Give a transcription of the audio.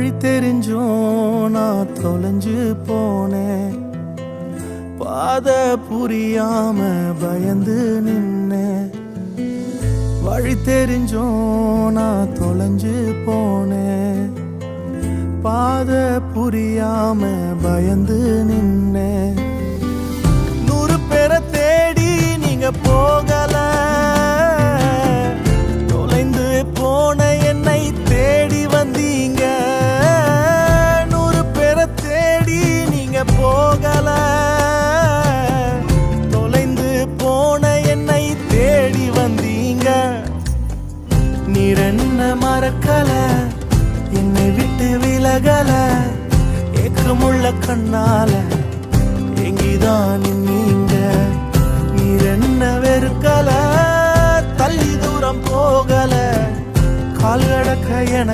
வழி தெரிஞ்சும் நான் தொலைஞ்சு போனேன். பாத புரியாம பயந்து நின்னேன். வழி தெரிஞ்சும் நான் தொலைஞ்சு போனேன். பாத புரியாம பயந்து நின்னேன். போகல. தொலைந்து போன என்னை தேடி வந்தீங்க. நீர் என்ன மறக்கல என்னை விட்டு விலகல. ஏக்கமுள்ள கண்ணால எங்கிதான் நீங்க. நீர் என்ன வெறுக்கல தள்ளி தூரம் போகல. கால் கடக்க என